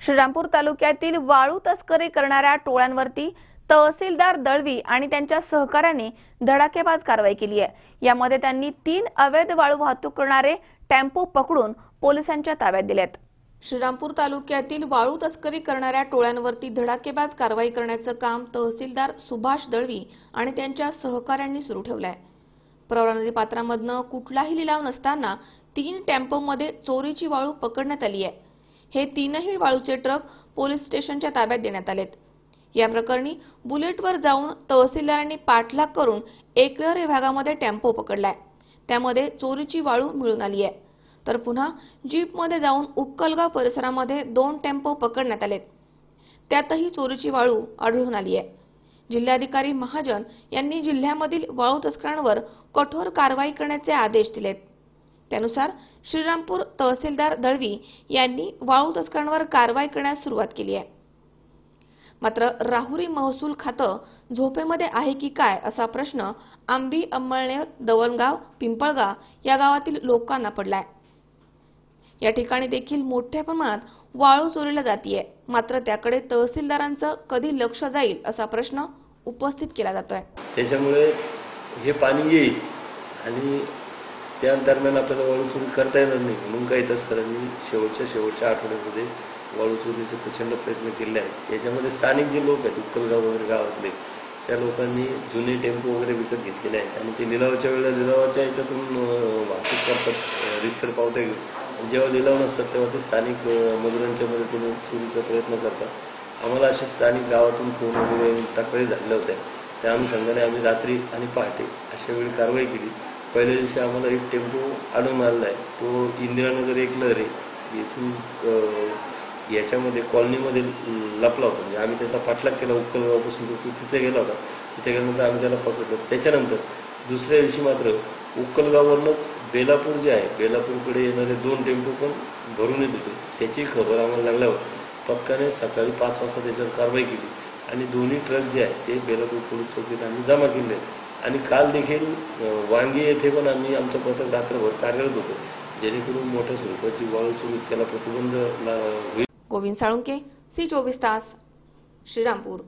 श्रीरामपूर तालुक्यातील वाळू तस्करी करणाऱ्या टोळ्यांवरती तहसीलदार दळवी आणि त्यांच्या सहकाऱ्यांनी धडाकेबाज कारवाई केली आहे. यामध्ये त्यांनी तीन अवैध वाळू वाहतूक करणारे टेम्पो पकडून पोलिसांच्या ताब्यात दिलेत श्रीरामपूर तालुक्यातील वाळू तस्करी करणाऱ्या टोळ्यांवरती धडाकेबाज कारवाई करण्याचं काम तहसीलदार सुभाष दळवी आणि त्यांच्या सहकाऱ्यांनी सुरू ठेवलंय. प्रवरा नदी पात्रामधनं कुठलाही लिलाव नसताना तीन टेम्पोमध्ये चोरीची वाळू पकडण्यात आली आहे. हे तीनही वाळूचे ट्रक पोलीस स्टेशनच्या ताब्यात देण्यात आलेत. या प्रकरणी बुलेटवर जाऊन तहसीलदारांनी पाठलाग करून एकलर या भागामध्ये टेम्पो पकडलाय. त्यामध्ये चोरीची वाळू मिळून आली आहे. तर पुन्हा जीपमध्ये जाऊन उक्कलगाव परिसरामध्ये दोन टेम्पो पकडण्यात आलेत. त्यातही चोरीची वाळू आढळून आली आहे. जिल्हाधिकारी महाजन यांनी जिल्ह्यामधील वाळू तस्करांवर कठोर कारवाई करण्याचे आदेश दिलेत. त्यानुसार श्रीरामपूर तहसीलदार दळवी यांनी वाळू तस्करांवर कारवाई करण्यास सुरुवात केली आहे. मात्र राहुरी महसूल खातं झोपेमध्ये आहे की काय असा प्रश्न आंबी अंमळनेर दवणगाव पिंपळगाव या गावातील लोकांना पडलाय. या ठिकाणी देखील मोठ्या प्रमाणात वाळू चोरीला जातीये. मात्र त्याकडे तहसीलदारांचं कधी लक्ष जाईल असा प्रश्न उपस्थित केला जातोय. त्याच्यामुळे हे पाणी येईल आणि त्या दरम्यान आपल्याला वाळूचुरी करता येणार नाही. म्हणून काही तस्करांनी शेवटच्या शेवटच्या आठवड्यामध्ये वाळूचोरीचे प्रचंड प्रयत्न केले आहेत. याच्यामध्ये स्थानिक जे लोक आहेत उत्कलगाव वगैरे गावातले त्या लोकांनी जुने टेम्पो वगैरे विकत घेतलेले आहेत. आणि ते लिलावाच्या वेळेला लिलावाच्या याच्यातून वाहतूक करतात रिसर पावत्या घेऊन. आणि जेव्हा लिलाव नसतात तेव्हा ते स्थानिक मजुरांच्या मदतीने चोरीचा प्रयत्न करतात. आम्हाला असे स्थानिक गावातून फोन वगैरे तक्रारी झालेल्या होत्या. त्या अनुषंगाने आम्ही रात्री आणि पहाटे अशा वेळी कारवाई केली. पहिल्या दिवशी आम्हाला एक टेम्पो आढळून आलेला आहे तो इंदिरानगर एक लहर आहे. येथून याच्यामध्ये कॉलनीमध्ये लपला होता. म्हणजे आम्ही त्याचा पाठलाग केला उक्कलगावपासून तो तो तिथे गेला होता. तिथे गेल्यानंतर आम्ही त्याला पकडलं. त्याच्यानंतर दुसऱ्या दिवशी मात्र उक्कलगाववरूनच बेलापूर जे आहे बेलापूरकडे येणारे दोन टेम्पो पण भरून येत होते. त्याची खबर आम्हाला लागल्यावर पथकाने सकाळी पाच वाजता त्याच्यावर कारवाई केली. आणि दोन्ही ट्रक जे आहेत ते बेलापूर पोलीस चौकीत आम्ही जमा केले. आहेत आणि काल देखील वांगी येथे पण आम्ही आमचं पथक रात्रभर कार्यरत होतो जेणेकरून मोठ्या स्वरूपाची वाळू सुरू त्याला प्रतिबंध होईल गोविंद साळुंके सी चोवीस तास श्रीरामपूर.